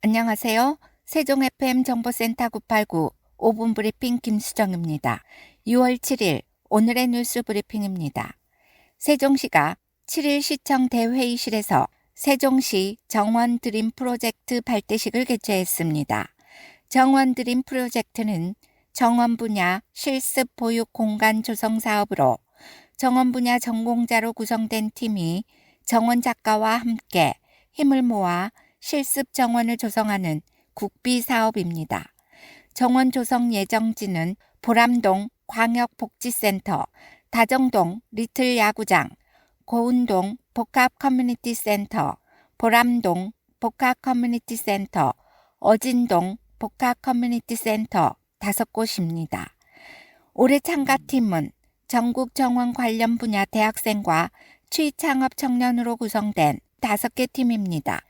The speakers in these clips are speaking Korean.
안녕하세요. 세종 FM 정보센터 989 5분 브리핑 김수정입니다. 6월 7일 오늘의 뉴스 브리핑입니다. 세종시가 7일 시청 대회의실에서 세종시 정원 드림 프로젝트 발대식을 개최했습니다. 정원 드림 프로젝트는 정원 분야 실습 보육 공간 조성 사업으로 정원 분야 전공자로 구성된 팀이 정원 작가와 함께 힘을 모아 실습 정원을 조성하는 국비 사업입니다. 정원 조성 예정지는 보람동 광역복지센터, 다정동 리틀 야구장, 고운동 복합 커뮤니티 센터, 보람동 복합 커뮤니티 센터, 어진동 복합 커뮤니티 센터 다섯 곳입니다. 올해 참가팀은 전국 정원 관련 분야 대학생과 취창업 청년으로 구성된 다섯 개 팀입니다.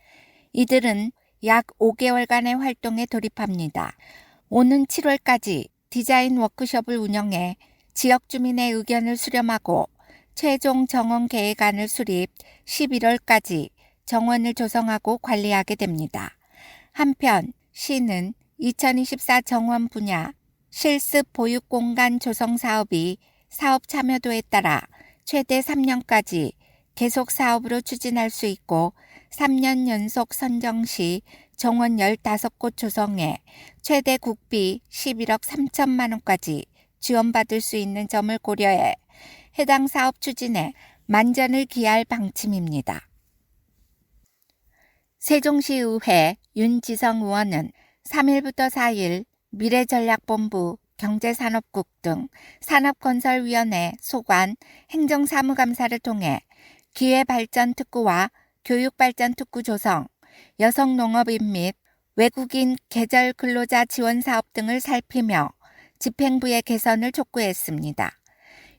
이들은 약 5개월간의 활동에 돌입합니다. 오는 7월까지 디자인 워크숍을 운영해 지역 주민의 의견을 수렴하고 최종 정원 계획안을 수립 11월까지 정원을 조성하고 관리하게 됩니다. 한편 시는 2024 정원 분야 실습 보육 공간 조성 사업이 사업 참여도에 따라 최대 3년까지 계속 사업으로 추진할 수 있고 3년 연속 선정 시 정원 15곳 조성에 최대 국비 11억 3천만 원까지 지원받을 수 있는 점을 고려해 해당 사업 추진에 만전을 기할 방침입니다. 세종시의회 윤지성 의원은 3일부터 4일 미래전략본부 경제산업국 등 산업건설위원회 소관 행정사무감사를 통해 기회발전특구와 교육발전특구 조성, 여성농업인 및 외국인 계절 근로자 지원 사업 등을 살피며 집행부의 개선을 촉구했습니다.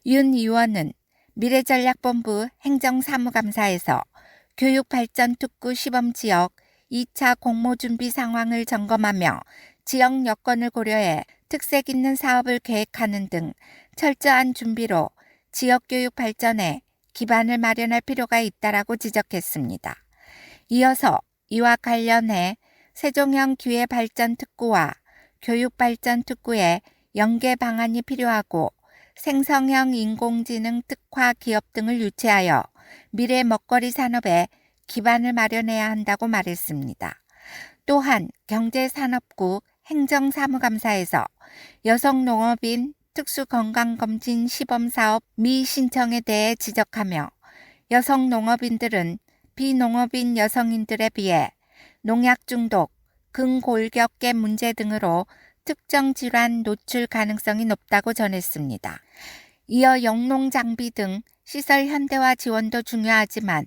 윤 의원은 미래전략본부 행정사무감사에서 교육발전특구 시범지역 2차 공모준비 상황을 점검하며 지역 여건을 고려해 특색 있는 사업을 계획하는 등 철저한 준비로 지역교육 발전에 기반을 마련할 필요가 있다라고 지적했습니다. 이어서 이와 관련해 세종형 기회 발전 특구와 교육 발전 특구의 연계 방안이 필요하고 생성형 인공지능 특화 기업 등을 유치하여 미래 먹거리 산업에 기반을 마련해야 한다고 말했습니다. 또한 경제산업국 행정사무감사에서 여성 농업인 특수건강검진 시범사업 미신청에 대해 지적하며 여성 농업인들은 비농업인 여성인들에 비해 농약 중독, 근골격계 문제 등으로 특정 질환 노출 가능성이 높다고 전했습니다. 이어 영농 장비 등 시설 현대화 지원도 중요하지만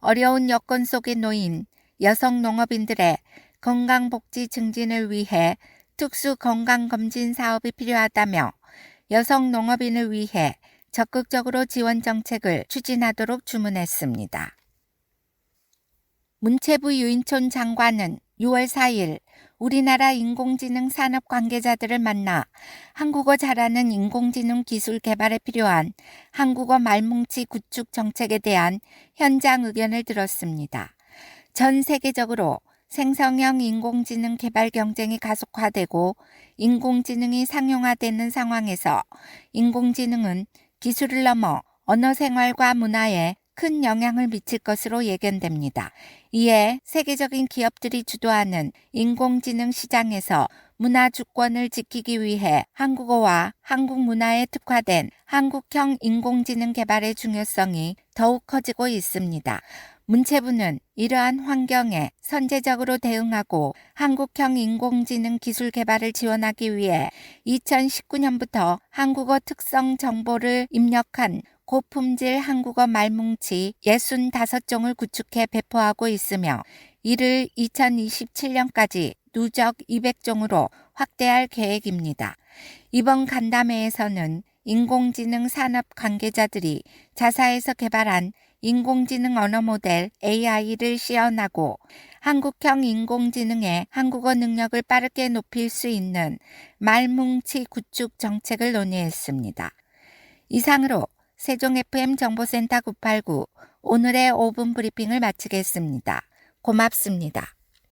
어려운 여건 속에 놓인 여성 농업인들의 건강복지 증진을 위해 특수 건강검진 사업이 필요하다며 여성 농업인을 위해 적극적으로 지원 정책을 추진하도록 주문했습니다. 문체부 유인촌 장관은 6월 4일 우리나라 인공지능 산업 관계자들을 만나 한국어 잘하는 인공지능 기술 개발에 필요한 한국어 말뭉치 구축 정책에 대한 현장 의견을 들었습니다. 전 세계적으로 생성형 인공지능 개발 경쟁이 가속화되고 인공지능이 상용화되는 상황에서 인공지능은 기술을 넘어 언어 생활과 문화에 큰 영향을 미칠 것으로 예견됩니다. 이에 세계적인 기업들이 주도하는 인공지능 시장에서 문화 주권을 지키기 위해 한국어와 한국 문화에 특화된 한국형 인공지능 개발의 중요성이 더욱 커지고 있습니다. 문체부는 이러한 환경에 선제적으로 대응하고 한국형 인공지능 기술 개발을 지원하기 위해 2019년부터 한국어 특성 정보를 입력한 고품질 한국어 말뭉치 65종을 구축해 배포하고 있으며 이를 2027년까지 누적 200종으로 확대할 계획입니다. 이번 간담회에서는 인공지능 산업 관계자들이 자사에서 개발한 인공지능 언어 모델 AI를 시연하고 한국형 인공지능의 한국어 능력을 빠르게 높일 수 있는 말뭉치 구축 정책을 논의했습니다. 이상으로 세종 FM 정보센터 989 오늘의 5분 브리핑을 마치겠습니다. 고맙습니다.